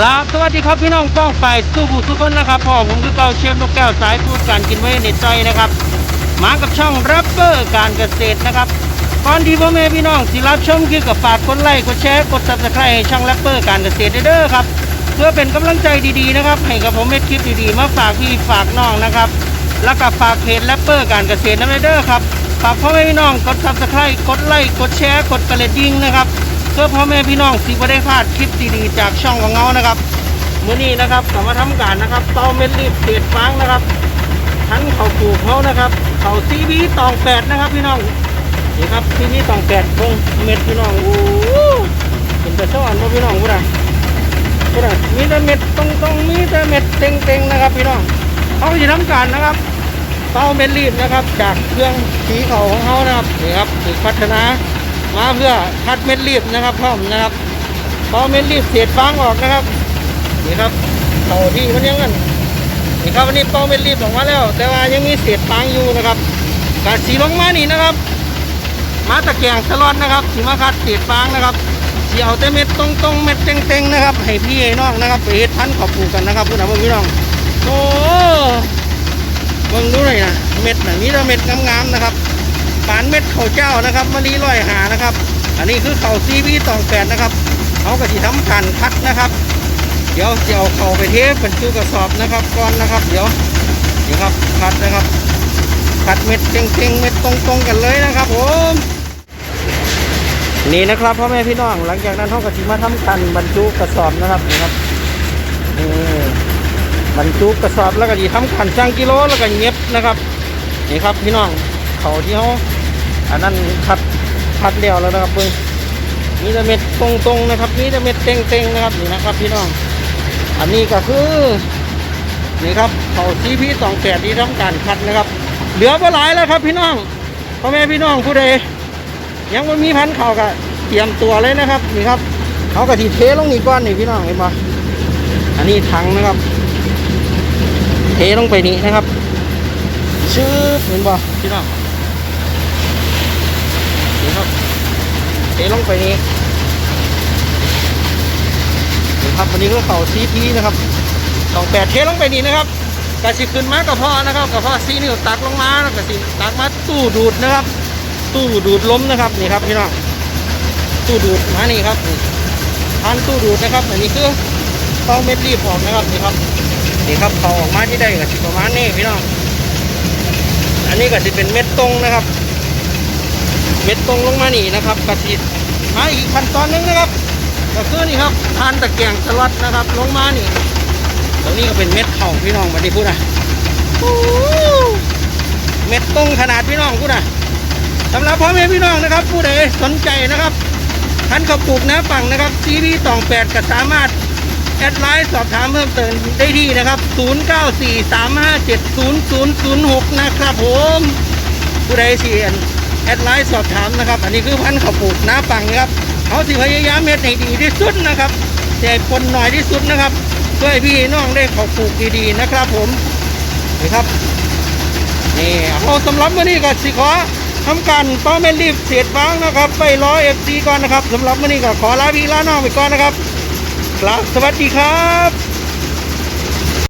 กราบสวัสดีครับพี่น้องป้องฝ่ายสู้บุทุกคนนะครับพ่อผมคือเกาเชฟนกแก้วสายพูดการกินไว้ในใจนะครับ มากับช่องแรปเปอร์การเกษตรนะครับก่อนที่พ่อแม่พี่น้องสิรับชมคือกับฝากกดไลค์กดแชร์กดซับสไครต์ให้ช่องแรปเปอร์การเกษตรเด้อครับเพื่อเป็นกำลังใจดีๆนะครับให้กับผมเม็ดคลิปดีๆมาฝากพี่ฝากน้องนะครับแล้วก็ฝากเพจแรปเปอร์การเกษตรนะเด้อครับฝากพ่อแม่พี่น้องกดซับสไครต์กดไลค์กดแชร์กดกระดิ่งนะครับ พื่อพ่อแม่พี่น้องสิบ่ได้พลาดคลิปดีๆจากช่องของเงานะครับมื้อนี้นะครับกลับมาทำการนะครับเตาเม็ดรีบเศษฟางนะครับทั้งเขาปลูกเขานะครับเขาซีบีตองแปดนะครับพี่น้องนี่ครับซีบีตองแปดเบิ่งเม็ดพี่น้องโอ้โหเป็นแต่ซ้อนบ่พี่น้องพูดอะพูดอะมีแต่เม็ดตรงตรงมีแต่เม็ดเต็งเต็งนะครับ พี่น้องเขาจะทำการนะครับเตาเม็ดรีบนะครับ จากเครื่องสีเขาของเขานะครับนี่ครับถูกพัฒนา มาเพื่อคัดเม็ดรีบนะครับพร้อมนะครับเตาเม็ดรีบเศษฟางออกนะครับนี่ครับเขาที่มันยังกันนี่ครับวันนี้เป้าไม่รีบออกมาแล้ว แต่ว่ายังมีเศษฟางอยู่นะครับกาสีลงมานี่นะครับ มาตะแกงสลอนนะครับสีมาคัดเศษฟางนะครับสีเอาแต่เม็ดตรงๆเม็ดเต็งๆนะครับให้พี่ให้น้องนะครับไปเฮ็ดพันขอบปลูกกันนะครับพี่น้องพี่น้องโอ้เบิ่งดูหน่อยนะเม็ดน่ะมีแต่เม็ดงามๆนะครับ ปานเม็ดข้าวเจ้านะครับมะลิร้อยหานะครับ อันนี้คือข้าวซีบีตองแปดนะครับเขาก็สิทำการคัดนะครับเดี๋ยวจะเอาเข้าไปเทปบรรจุกระสอบนะครับก่อนนะครับ เดี๋ยวนี่ครับคัดนะครับคัดเม็ดเก่งๆเม็ดตรงๆกันเลยนะครับผมนี่นะครับพ่อแม่พี่น้องหลังจากนั้นเขาก็สิมาทำการบรรจุกระสอบนะครับนี่ครับนี่บรรจุกระสอบแล้วก็ดีทำการช่างกิโลแล้วก็เย็บนะครับนี่ครับพี่น้องเขาที่เขา อันนั้นคัดคัดเดียวแล้วนะครับเพิ่งมีแต่เม็ดตรงๆนะครับ มีแต่เม็ดเต็งๆนะครับนี่นะครับพี่น้อง อันนี้ก็คือนี่ครับเขาซีพีสองแปดที่ทำการคัดนะครับ เหลือเ่หลายแล้วครับพี่น้องพ่อแม่พี่น้องผู้ใดยังไม่มีพันเขาก็เตรียมตัวเลยนะครับนี่ครับเขากะทิเทลงนี่ก้อนนี่พี่น้องเห็นปะอันนี้ถังนะครับ เทลงไปนี่นะครับชื้อเห็นปะพี่น้องนี่ครับ เท ลงไปนี้นครับวันนี้ก็เขาซีพีนะครับสองแปดเทลงไปนี้นะครับกระสิขึ้นมากระเพาะนะครับกระเพาะซีนิ้ตักลงมาแล้วกระสิตักมาตู้ดูดนะครับ ตู้ดูดล้มนะครับนี่ครับพี่น้องตู้ดูดมานี่ครับนี่ทานตู้ดูดนะครับอันนี้คือเต้าเม็ดรีบออกนะครับนี่ครับนี่ครับเขาออกมาที่ได้กระสิประมาณนี้พี่น้องอันนี้ก็จะเป็นเม็ดตรงนะครับ เม็ดตรงลงมานี่นะครับกระสีมาอีกขั้นตอนหนึงนะครับก็คือนี่ครับทานตะแกรงสลัดนะครับ ลงมานี่ตรงนี้ก็เป็นเม็ดเข่าพี่น้องมาดิพูดนะเม็ดตรงขนาดพี่น้องพูดนะสำหรับพ่อแม่พี่น้องนะครับ ผู้ใดสนใจนะครับท่านเขาปลูกนะฝั่งนะครับซีรีตองแปดก็สามารถแอดไลน์สอบถามเพิ่มเติมได้ที่นะครับ 0943570006 นะครับผม ผู้ใดเสียน แอดไลน์สอบถามนะครับ อันนี้คือพันธุ์ข้าวปลูกน้าปังนะครับเขาสิพยายามเม็ดให้ดีที่สุดนะครับแต่ผลหน่อยที่สุดนะครับเพื่อให้พี่น้องได้ข้าวปลูกดีๆนะครับ ผมนี่ครับนี่เอาสำหรับวันนี้ก็สิขอทำการเป้าเม็ดรีบเสียดฟางนะครับ ไปรอเอฟซีก่อนนะครับสำหรับวันนี้ก็ขอลาพี่ลาน้องไปก่อนนะครับครับสวัสดีครับ